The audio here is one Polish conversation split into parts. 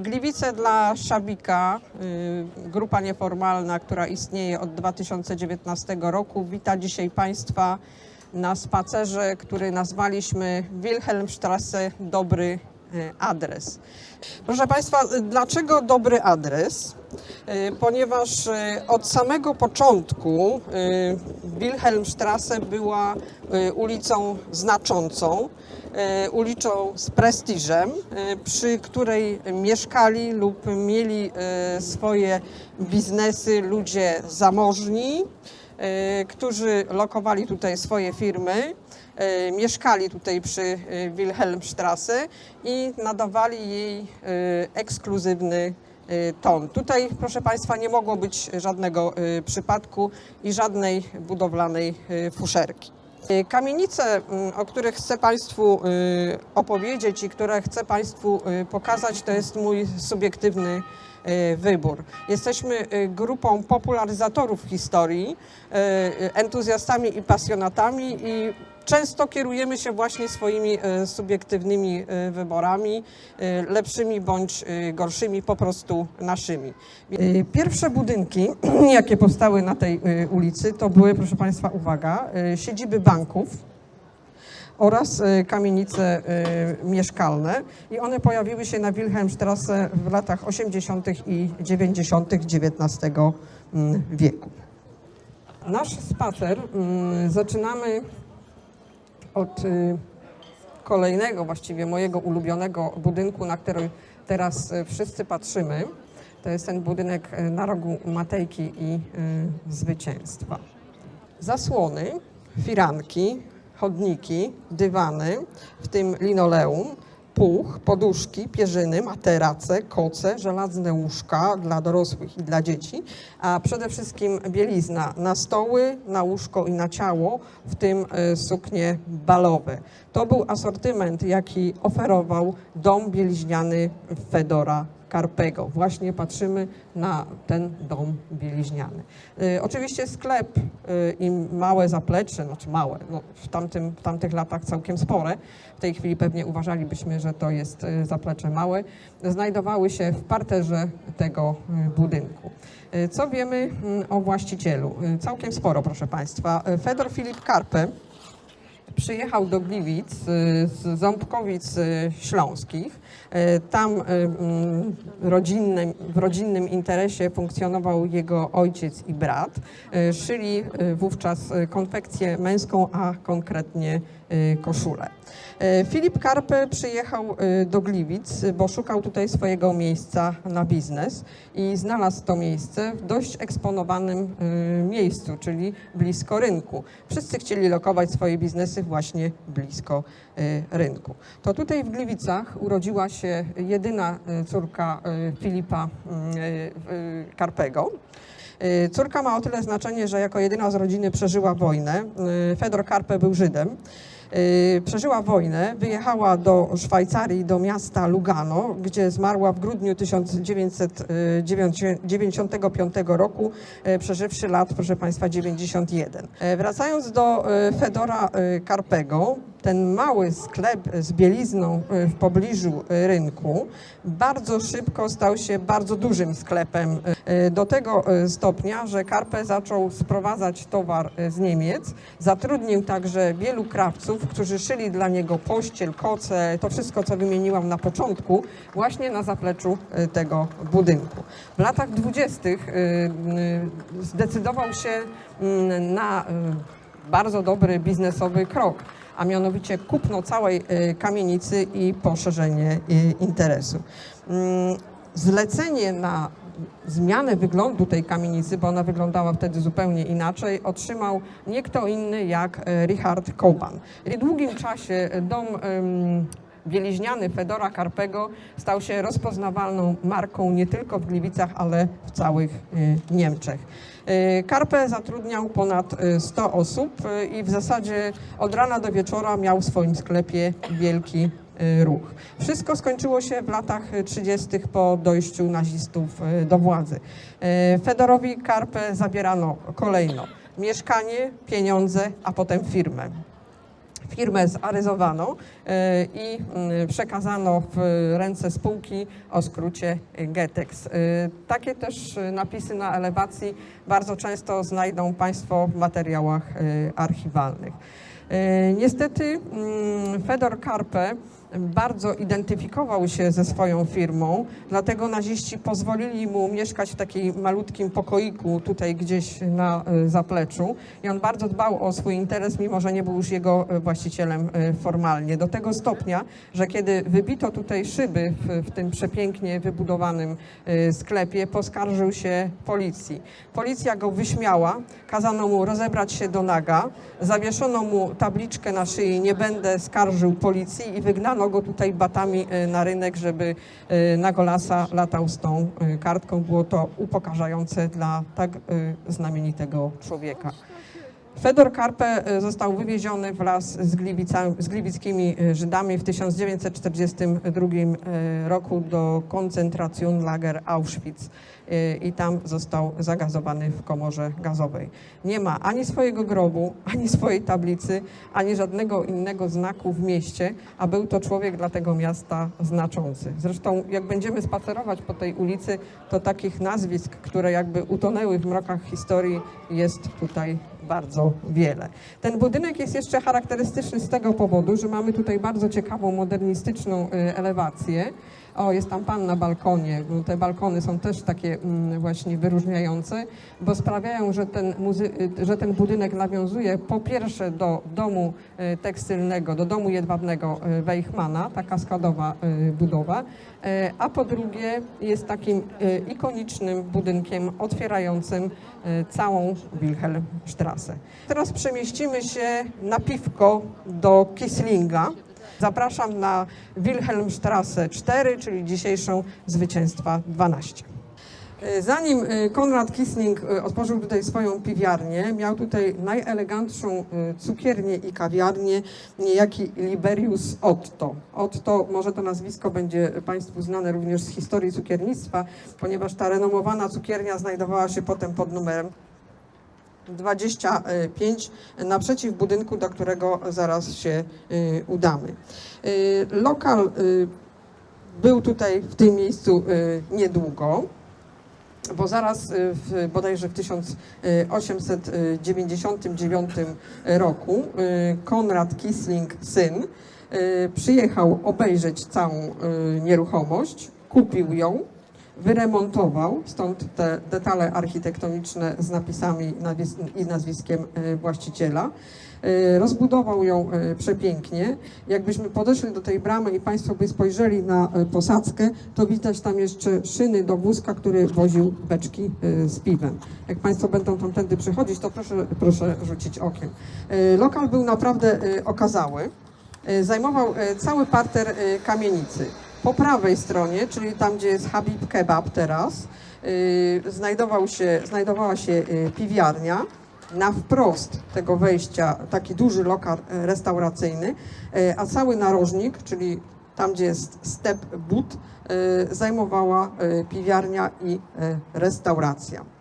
Gliwice dla Szabika, y, grupa nieformalna, która istnieje od 2019 roku. Wita dzisiaj Państwa na spacerze, który nazwaliśmy Wilhelmstrasse Dobry y, Adres. Proszę Państwa, dlaczego dobry adres? Y, Ponieważ od samego początku Wilhelmstrasse była ulicą znaczącą, y, ulicą z prestiżem, y, przy której mieszkali lub mieli y, swoje biznesy ludzie zamożni, którzy lokowali tutaj swoje firmy, mieszkali tutaj przy Wilhelmstrasse i nadawali jej ekskluzywny ton. Tutaj, proszę Państwa, nie mogło być żadnego przypadku i żadnej budowlanej fuszerki. Y, Kamienice, mm, o których chcę Państwu y, opowiedzieć i które chcę Państwu y, pokazać, to jest mój subiektywny wybór. Jesteśmy grupą popularyzatorów historii, entuzjastami i pasjonatami i często kierujemy się właśnie swoimi y, subiektywnymi y, wyborami, y, lepszymi bądź gorszymi, po prostu naszymi. Pierwsze budynki, jakie powstały na tej ulicy, to były, proszę Państwa, uwaga, siedziby banków oraz kamienice mieszkalne i one pojawiły się na Wilhelmstrasse w latach 80. i 90. XIX mm, wieku. Nasz spacer mm, zaczynamy od y, kolejnego, właściwie mojego ulubionego budynku, na który teraz y, wszyscy patrzymy. To jest ten budynek y, na rogu Matejki i Zwycięstwa. Zasłony, firanki, chodniki, dywany, w tym linoleum, puch, poduszki, pierzyny, materace, koce, żelazne łóżka dla dorosłych i dla dzieci, a przede wszystkim bielizna na stoły, na łóżko i na ciało, w tym e, suknie balowe. To był asortyment, jaki oferował dom bieliźniany Fedora Karpego. Właśnie patrzymy na ten dom bieliźniany. Y, oczywiście sklep y, i małe zaplecze, znaczy małe, no w, tamtym, w tamtych latach całkiem spore, w tej chwili pewnie uważalibyśmy, że to jest y, zaplecze małe, znajdowały się w parterze tego budynku. Co wiemy mm, o właścicielu? Całkiem sporo, proszę Państwa. Fedor Filip Karpe przyjechał do Gliwic y, z Ząbkowic y, Śląskich. Y, Tam y, mm, rodzinnym, w rodzinnym interesie funkcjonował jego ojciec i brat. Y, Szyli wówczas konfekcję męską, a konkretnie koszulę. Filip Karpe przyjechał do Gliwic, bo szukał tutaj swojego miejsca na biznes i znalazł to miejsce w dość eksponowanym miejscu, czyli blisko rynku. Wszyscy chcieli lokować swoje biznesy właśnie blisko rynku. To tutaj w Gliwicach urodziła się jedyna y, córka y, Filipa y, Karpego. Córka ma o tyle znaczenie, że jako jedyna z rodziny przeżyła wojnę. Fedor Karpe był Żydem. Przeżyła wojnę, wyjechała do Szwajcarii, do miasta Lugano, gdzie zmarła w grudniu 1995 roku, przeżywszy lat, proszę Państwa, 91. Y, Wracając do Fedora Karpego, ten mały sklep z bielizną y, w pobliżu y, rynku bardzo szybko stał się bardzo dużym sklepem. y, Do tego stopnia, że Karpe zaczął sprowadzać towar z Niemiec. Zatrudnił także wielu krawców, którzy szyli dla niego pościel, koce, to wszystko, co wymieniłam na początku, właśnie na zapleczu tego budynku. W latach dwudziestych zdecydował się mm, na bardzo dobry biznesowy krok a mianowicie kupno całej y, kamienicy i poszerzenie y, interesu. Mm, Zlecenie na zmianę wyglądu tej kamienicy, bo ona wyglądała wtedy zupełnie inaczej, otrzymał nie kto inny jak y, Richard Koban. W długim czasie dom bieliźniany Fedora Karpego stał się rozpoznawalną marką nie tylko w Gliwicach, ale w całych y, Niemczech. Y, Karpe zatrudniał ponad y, 100 osób y, i w zasadzie od rana do wieczora miał w swoim sklepie wielki ruch. Wszystko skończyło się w latach y, 30. po dojściu nazistów do władzy. Fedorowi Karpę zabierano kolejno mieszkanie, pieniądze, a potem firmę. Firmę zaryzowano e, i mm, przekazano w ręce spółki o skrócie GETEX. E, Takie też e, napisy na elewacji bardzo często znajdą Państwo w materiałach archiwalnych. E, Niestety mm, Fedor Karpe bardzo identyfikował się ze swoją firmą, dlatego naziści pozwolili mu mieszkać w takim malutkim pokoiku tutaj gdzieś na e, zapleczu i on bardzo dbał o swój interes, mimo że nie był już jego e, właścicielem formalnie. Do tego stopnia, że kiedy wybito tutaj szyby w, w tym przepięknie wybudowanym sklepie, poskarżył się policji. Policja go wyśmiała, kazano mu rozebrać się do naga, zawieszono mu tabliczkę na szyi nie będę skarżył policji i wygnano go tutaj batami e, na rynek, żeby e, na golasa latał z tą e, kartką. Było to upokarzające dla tak znamienitego człowieka. Fedor Karpe e, został wywieziony wraz z, z gliwickimi e, Żydami w 1942 e, roku do Koncentrationslager Auschwitz i tam został zagazowany w komorze gazowej. Nie ma ani swojego grobu, ani swojej tablicy, ani żadnego innego znaku w mieście, a był to człowiek dla tego miasta znaczący. Zresztą jak będziemy spacerować po tej ulicy, to takich nazwisk, które jakby utonęły w mrokach historii jest tutaj bardzo wiele. Ten budynek jest jeszcze charakterystyczny z tego powodu, że mamy tutaj bardzo ciekawą, modernistyczną y, elewację. O, jest tam pan na balkonie. Te balkony są też takie mm, właśnie wyróżniające, bo sprawiają, że ten, że ten budynek nawiązuje po pierwsze do domu y, tekstylnego, do domu jedwabnego y, Weichmana, ta kaskadowa y, budowa, a po drugie jest takim ikonicznym budynkiem otwierającym całą Wilhelmstrasse. Teraz przemieścimy się na piwko do Kislinga. Zapraszam na Wilhelmstrasse 4, czyli dzisiejszą Zwycięstwa 12. Y, Zanim y, Konrad Kisling y, otworzył tutaj swoją piwiarnię, miał tutaj najelegantszą cukiernię i kawiarnię, niejaki Liberius Otto. Otto, może to nazwisko będzie Państwu znane również z historii cukiernictwa, ponieważ ta renomowana cukiernia znajdowała się potem pod numerem 25 naprzeciw budynku, do którego zaraz się y, udamy. Y, Lokal y, był tutaj w tym miejscu niedługo, bo zaraz w, bodajże w 1899 roku Konrad Kisling, syn, przyjechał obejrzeć całą nieruchomość, kupił ją, wyremontował, stąd te detale architektoniczne z napisami i nazwiskiem y, właściciela. Y, Rozbudował ją y, przepięknie. Jakbyśmy podeszli do tej bramy i Państwo by spojrzeli na posadzkę, to widać tam jeszcze szyny do wózka, który woził beczki z piwem. Jak Państwo będą tamtędy przychodzić, to proszę, proszę rzucić okiem. Lokal był naprawdę okazały. Zajmował cały parter kamienicy. Po prawej stronie, czyli tam, gdzie jest Habib Kebab teraz, y, znajdował się, znajdowała się y, piwiarnia. Na wprost tego wejścia taki duży lokal y, restauracyjny, a cały narożnik, czyli tam, gdzie jest step but, zajmowała piwiarnia i restauracja.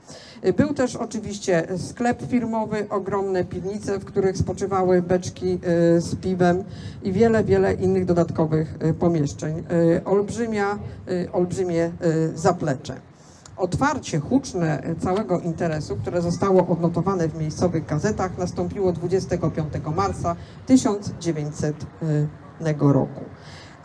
Y, Był też oczywiście sklep firmowy, ogromne piwnice, w których spoczywały beczki y, z piwem i wiele, wiele innych dodatkowych y, pomieszczeń. Olbrzymia, olbrzymie zaplecze. Otwarcie huczne całego interesu, które zostało odnotowane w miejscowych gazetach, nastąpiło 25 marca 1900 roku.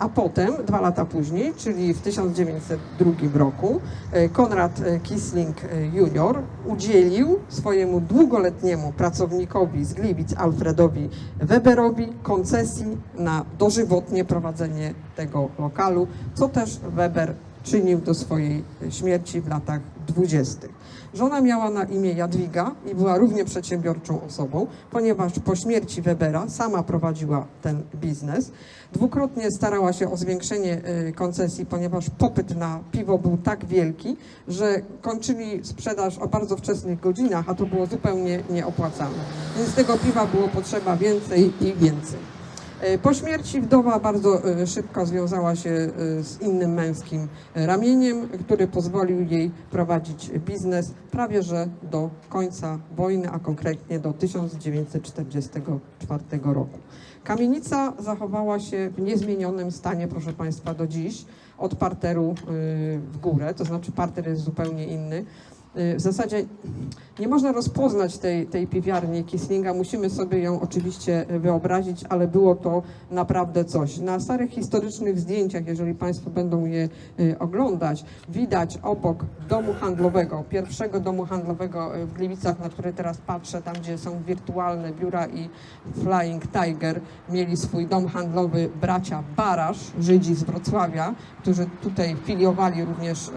A potem, dwa lata później, czyli w 1902 roku, e, Konrad e, Kisling e, Jr. udzielił swojemu długoletniemu pracownikowi z Gliwic, Alfredowi Weberowi, koncesji na dożywotnie prowadzenie tego lokalu, co też Weber czynił do swojej śmierci w latach dwudziestych. Żona miała na imię Jadwiga i była równie przedsiębiorczą osobą, ponieważ po śmierci Webera sama prowadziła ten biznes. Dwukrotnie starała się o zwiększenie y, koncesji, ponieważ popyt na piwo był tak wielki, że kończyli sprzedaż o bardzo wczesnych godzinach, a to było zupełnie nieopłacalne. Więc tego piwa było potrzeba więcej i więcej. E, Po śmierci wdowa bardzo e, szybko związała się e, z innym męskim ramieniem, który pozwolił jej prowadzić biznes prawie że do końca wojny, a konkretnie do 1944 roku. Kamienica zachowała się w niezmienionym stanie, proszę Państwa, do dziś, od parteru w górę, to znaczy parter jest zupełnie inny. E, W zasadzie nie można rozpoznać tej, tej piwiarni Kislinga, musimy sobie ją oczywiście wyobrazić, ale było to naprawdę coś. Na starych historycznych zdjęciach, jeżeli Państwo będą je y, oglądać, widać obok domu handlowego, pierwszego domu handlowego y, w Gliwicach, na który teraz patrzę, tam gdzie są wirtualne biura i Flying Tiger, mieli swój dom handlowy bracia Barasz, Żydzi z Wrocławia, którzy tutaj filiowali również y,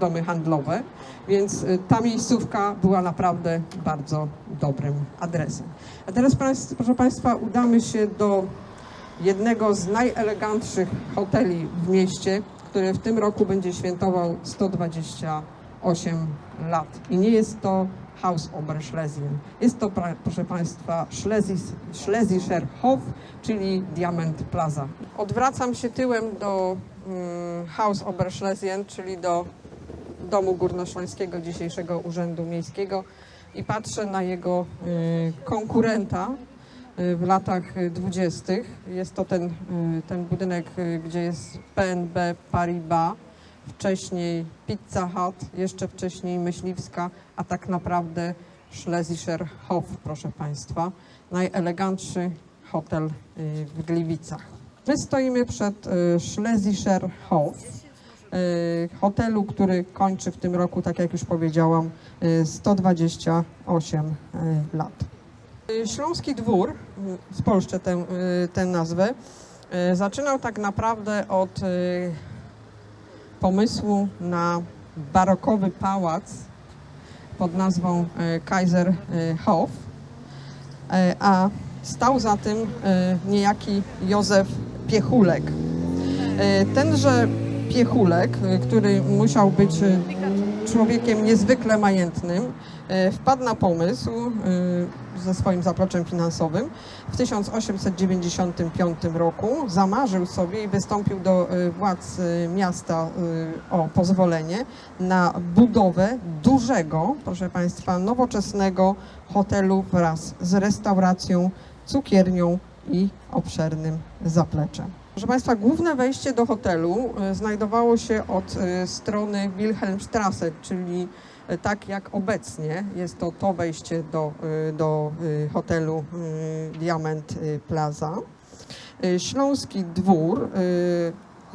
domy handlowe, więc y, ta miejscówka była naprawdę bardzo dobrym adresem. A teraz, proszę Państwa, udamy się do jednego z najelegantszych hoteli w mieście, który w tym roku będzie świętował 128 lat. I nie jest to Haus Oberschlesien. Jest to, proszę Państwa, Schlesis- Schlesischer Hof, czyli Diamond Plaza. Odwracam się tyłem do mm, Haus Oberschlesien, czyli do Domu Górnośląskiego, dzisiejszego Urzędu Miejskiego i patrzę na jego y, konkurenta y, w latach dwudziestych. Jest to ten, y, ten budynek, gdzie jest PNB Paribas, wcześniej Pizza Hut, jeszcze wcześniej Myśliwska, a tak naprawdę Schlesischer Hof, proszę Państwa. Najelegantszy hotel w Gliwicach. My stoimy przed Schlesischer Hof hotelu, który kończy w tym roku, tak jak już powiedziałam, y, 128 y, lat. Y, Śląski Dwór, y, spolszczę tę, y, tę nazwę, y, zaczynał tak naprawdę od y, pomysłu na barokowy pałac pod nazwą y, Kaiser y, Hof, y, a stał za tym y, niejaki Józef Piechulek. Y, Tenże Piechulek, y, który musiał być y, człowiekiem niezwykle majętnym, y, wpadł na pomysł ze swoim zapleczem finansowym w 1895 roku. Zamarzył sobie i wystąpił do władz miasta o pozwolenie na budowę dużego, proszę Państwa, nowoczesnego hotelu wraz z restauracją, cukiernią i obszernym zapleczem. Proszę Państwa, główne wejście do hotelu e, znajdowało się od e, strony Wilhelmstrasse, czyli e, tak jak obecnie jest to to wejście do, do hotelu Diamond e, Plaza. Śląski Dwór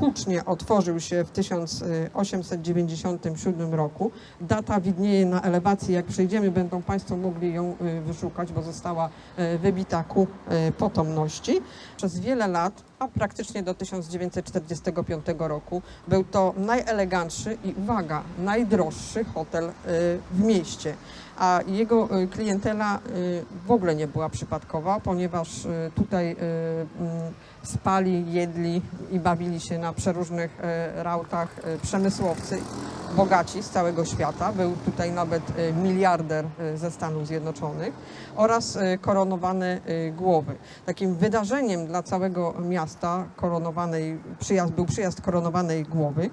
hucznie otworzył się w 1897 roku. Data widnieje na elewacji. Jak przejdziemy, będą Państwo mogli ją e, wyszukać, bo została e, wybita ku potomności. Przez wiele lat, a praktycznie do 1945 roku, był to najelegantszy i uwaga, najdroższy hotel w mieście. A jego e, klientela e, w ogóle nie była przypadkowa, ponieważ e, tutaj mm, spali, jedli i bawili się na przeróżnych rautach przemysłowcy, bogaci z całego świata. Był tutaj nawet miliarder ze Stanów Zjednoczonych oraz koronowane głowy. Takim wydarzeniem dla całego miasta koronowanej, przyjazd, był przyjazd koronowanej głowy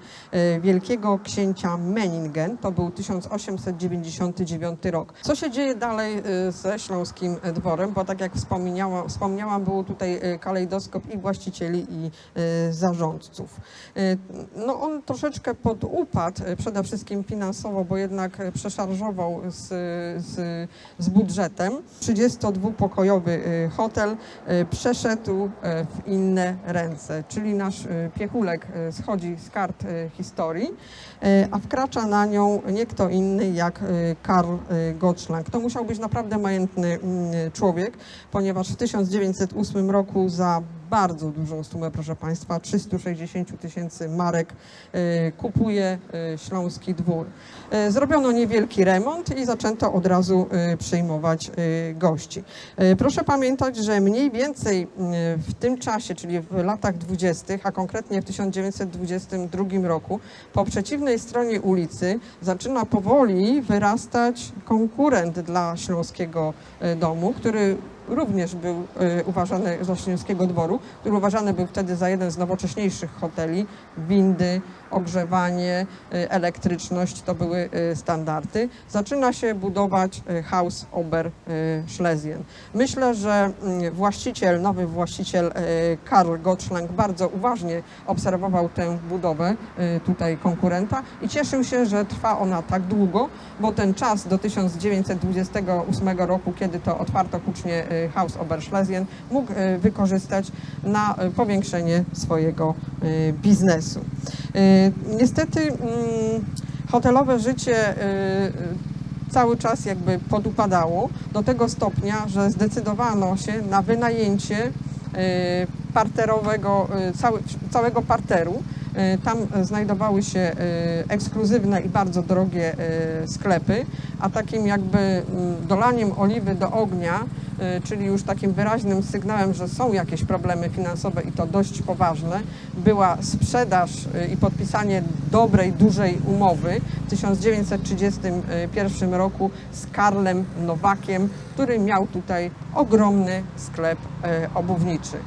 wielkiego księcia Meningen. To był 1899 rok. Co się dzieje dalej e, ze Śląskim Dworem? Bo tak jak wspomniałam, wspomniałam było tutaj e, kalejdoskop i właścicieli i zarządców. No on troszeczkę podupadł, przede wszystkim finansowo, bo jednak przeszarżował z, z, z budżetem. 32-pokojowy e, hotel przeszedł w inne ręce, czyli nasz piechulek schodzi z kart historii, a wkracza na nią nie kto inny jak Karl Gottschalk. To musiał być naprawdę majętny mm, człowiek, ponieważ w 1908 roku za bardzo dużą sumę, proszę Państwa, 360 tysięcy marek e, kupuje e, Śląski Dwór. E, Zrobiono niewielki remont i zaczęto od razu przyjmować gości. Proszę pamiętać, że mniej więcej w tym czasie, czyli w latach 20., a konkretnie w 1922 roku, po przeciwnej stronie ulicy zaczyna powoli wyrastać konkurent dla Śląskiego Domu, który również był e, uważany z Ośnieńskiego Dworu, który uważany był wtedy za jeden z nowocześniejszych hoteli. Windy, ogrzewanie, e, elektryczność to były e, standardy. Zaczyna się budować Haus Ober Schlesien. Myślę, że mm, właściciel, nowy właściciel Karl Gottschalk bardzo uważnie obserwował tę budowę tutaj konkurenta i cieszył się, że trwa ona tak długo, bo ten czas do 1928 roku, kiedy to otwarto hucznie Haus Oberschlesien, mógł e, wykorzystać na e, powiększenie swojego e, biznesu. Niestety mm, hotelowe życie cały czas jakby podupadało do tego stopnia, że zdecydowano się na wynajęcie parterowego, całego parteru. E, Tam znajdowały się e, ekskluzywne i bardzo drogie e, sklepy, a takim jakby mm, dolaniem oliwy do ognia, czyli już takim wyraźnym sygnałem, że są jakieś problemy finansowe i to dość poważne, była sprzedaż i podpisanie dobrej, dużej umowy w 1931 roku z Karlem Nowakiem, który miał tutaj ogromny sklep obuwniczy.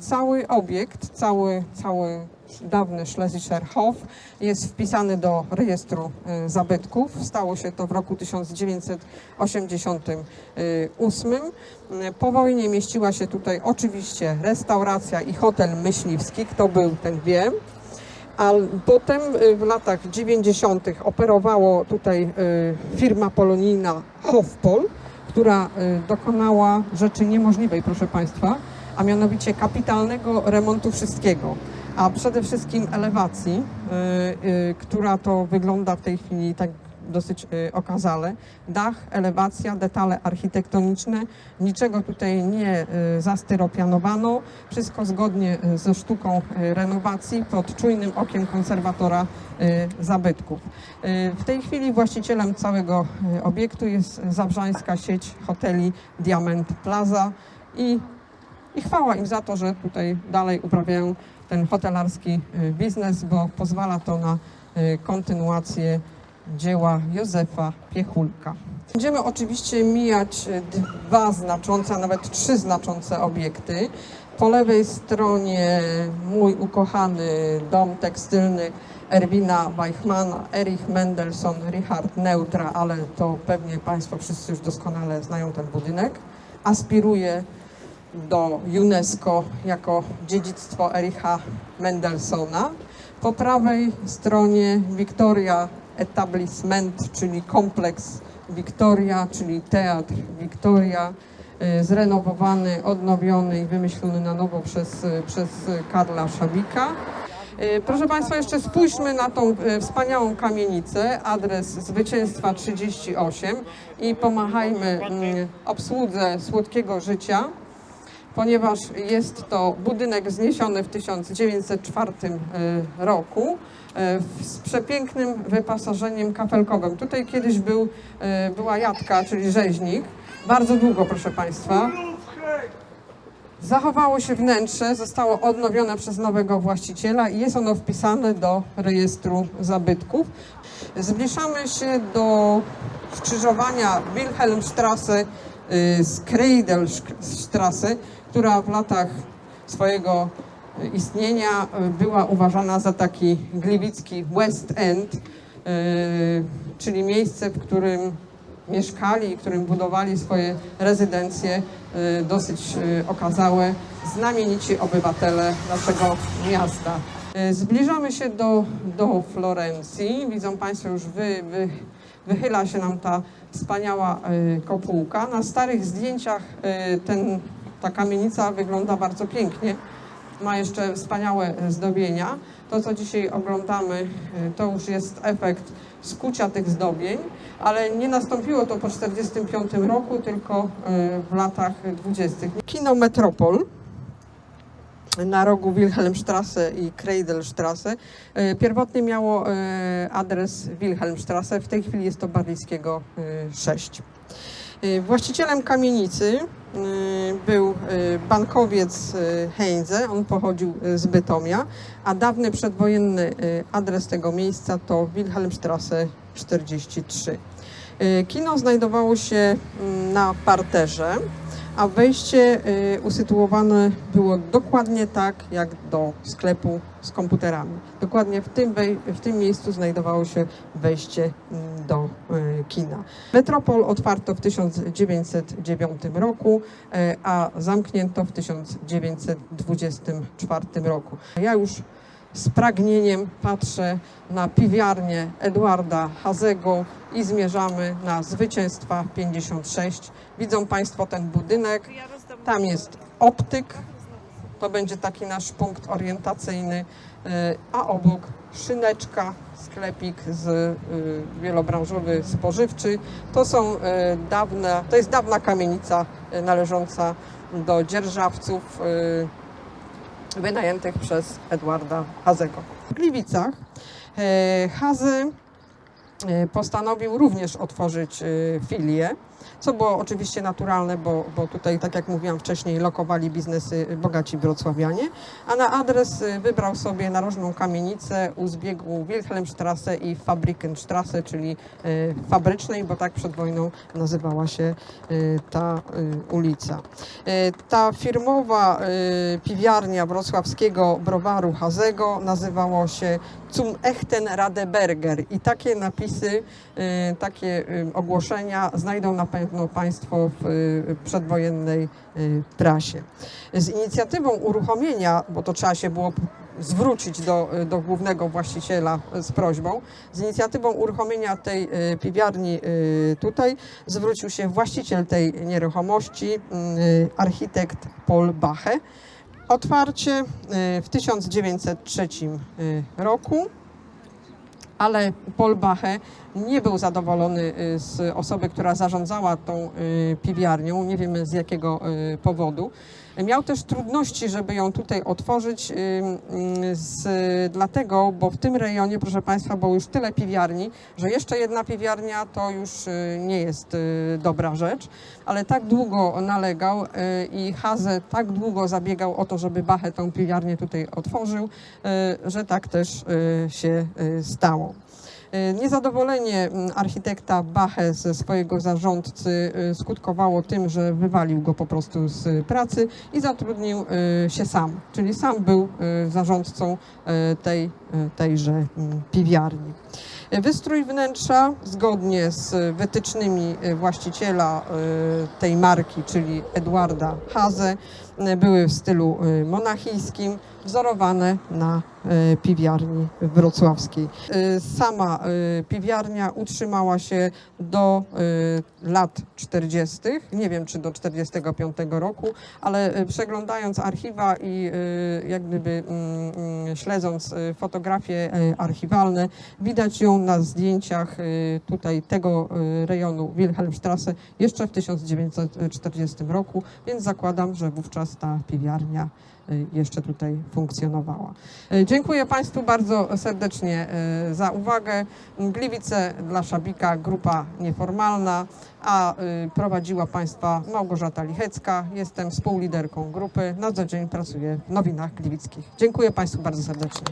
Cały obiekt, cały, cały dawny Schlesischer Hof jest wpisany do rejestru e, zabytków. Stało się to w roku 1988. E, Po wojnie mieściła się tutaj oczywiście restauracja i hotel myśliwski, kto był ten wie. A potem y, w latach 90. operowało tutaj y, firma polonijna Hofpol, która y, dokonała rzeczy niemożliwej, proszę Państwa, a mianowicie kapitalnego remontu wszystkiego, a przede wszystkim elewacji, y, y, która to wygląda w tej chwili tak dosyć y, okazale. Dach, elewacja, detale architektoniczne, niczego tutaj nie zastyropianowano, wszystko zgodnie ze sztuką renowacji pod czujnym okiem konserwatora zabytków. W tej chwili właścicielem całego obiektu jest zabrzańska sieć hoteli Diamond Plaza i, i chwała im za to, że tutaj dalej uprawiają ten hotelarski y, biznes, bo pozwala to na y, kontynuację dzieła Józefa Piechulka. Będziemy oczywiście mijać e, dwa znaczące, a nawet trzy znaczące obiekty. Po lewej stronie mój ukochany dom tekstylny Erwina Weichmana, Erich Mendelssohn, Richard Neutra, ale to pewnie Państwo wszyscy już doskonale znają ten budynek. Aspiruje do UNESCO jako dziedzictwo Ericha Mendelssohna. Po prawej stronie Victoria Etablissement, czyli kompleks Victoria, czyli teatr Victoria, y, zrenowowany, odnowiony i wymyślony na nowo przez, y, przez Karla Szabika. Y, Proszę Państwa, jeszcze spójrzmy na tą wspaniałą kamienicę, adres Zwycięstwa 38 i pomachajmy mm, obsłudze Słodkiego Życia ponieważ jest to budynek wzniesiony w 1904 e, roku w- z przepięknym wyposażeniem kapelkowym. Tutaj kiedyś był, e, była jadka, czyli rzeźnik. Bardzo długo, proszę Państwa. Zachowało się wnętrze, zostało odnowione przez nowego właściciela i jest ono wpisane do rejestru zabytków. Zbliżamy się do skrzyżowania Wilhelmstrasse y, z Kreidelstrasse, która w latach swojego y, istnienia y, była uważana za taki gliwicki West End, y, czyli miejsce, w którym mieszkali i którym budowali swoje rezydencje y, dosyć y, okazałe, znamienici obywatele naszego miasta. Y, Zbliżamy się do, do Florencji. Widzą Państwo już wy, wy, wychyla się nam ta wspaniała y, kopułka. Na starych zdjęciach y, ten, ta kamienica wygląda bardzo pięknie. Ma jeszcze wspaniałe e, zdobienia. To, co dzisiaj oglądamy, y, to już jest efekt skucia tych zdobień, ale nie nastąpiło to po 1945 roku, tylko y, w latach 20. Kino Metropol na rogu Wilhelmstrasse i Kreidelstrasse. Y, Pierwotnie miało y, adres Wilhelmstrasse, w tej chwili jest to Barlickiego y, 6. Y, Właścicielem kamienicy był bankowiec Heinze, on pochodził z Bytomia, a dawny przedwojenny adres tego miejsca to Wilhelmstrasse 43. Y, Kino znajdowało się mm, na parterze, a wejście y, usytuowane było dokładnie tak, jak do sklepu z komputerami. Dokładnie w tym, w tym miejscu znajdowało się wejście mm, do y, kina. Metropol otwarto w 1909 roku, y, a zamknięto w 1924 roku. Ja już z pragnieniem patrzę na piwiarnię Edwarda Hazego i zmierzamy na Zwycięstwa 56. Widzą Państwo ten budynek. Tam jest optyk. To będzie taki nasz punkt orientacyjny, y, a obok szyneczka, sklepik z y, wielobranżowy spożywczy. To są y, dawne, to jest dawna kamienica należąca do dzierżawców wynajętych przez Edwarda Hazego. W Gliwicach e, Hazy e, postanowił również otworzyć e, filię, co było oczywiście naturalne, bo, bo tutaj, tak jak mówiłam wcześniej, lokowali biznesy bogaci wrocławianie, a na adres e, wybrał sobie narożną kamienicę u zbiegu Wilhelmstrasse i Fabrikenstrasse, czyli e, fabrycznej, bo tak przed wojną nazywała się e, ta ulica. Ta firmowa piwiarnia wrocławskiego browaru Hazego nazywała się Zum Echten Radeberger i takie napisy, takie ogłoszenia znajdą na pewno Państwo w e, przedwojennej e, prasie. Z inicjatywą uruchomienia, bo to trzeba się było zwrócić do, do głównego właściciela z prośbą, z inicjatywą uruchomienia tej piwiarni tutaj zwrócił się właściciel tej nieruchomości, architekt Paul Bache. Otwarcie w 1903 e, roku, ale Paul Bache nie był zadowolony y, z osoby, która zarządzała tą y, piwiarnią, nie wiemy z jakiego y, powodu. Miał też trudności, żeby ją tutaj otworzyć, z, dlatego, bo w tym rejonie, proszę Państwa, było już tyle piwiarni, że jeszcze jedna piwiarnia to już y, nie jest y, dobra rzecz, ale tak długo nalegał y, i Haze tak długo zabiegał o to, żeby Bachę tą piwiarnię tutaj otworzył, że tak też się stało. Y, Niezadowolenie mm, architekta Bachę ze swojego zarządcy y, skutkowało tym, że wywalił go po prostu z pracy i zatrudnił y, się sam, czyli sam był zarządcą tej, tejże mm, piwiarni. Wystrój wnętrza zgodnie z wytycznymi właściciela tej marki, czyli Edwarda Haze, były w stylu monachijskim, wzorowane na y, piwiarni wrocławskiej. Y, Sama y, piwiarnia utrzymała się do lat 40., nie wiem czy do 45 roku, ale przeglądając archiwa i jak gdyby mm, mm, śledząc fotografie archiwalne, widać ją na zdjęciach tutaj tego rejonu Wilhelmstrasse jeszcze w 1940 roku, więc zakładam, że wówczas ta piwiarnia jeszcze tutaj funkcjonowała. Y, Dziękuję Państwu bardzo serdecznie y, za uwagę. Gliwice dla Szabika, grupa nieformalna, a y, prowadziła Państwa Małgorzata Lichecka. Jestem współliderką grupy. Na co dzień pracuję w nowinach gliwickich. Dziękuję Państwu bardzo serdecznie.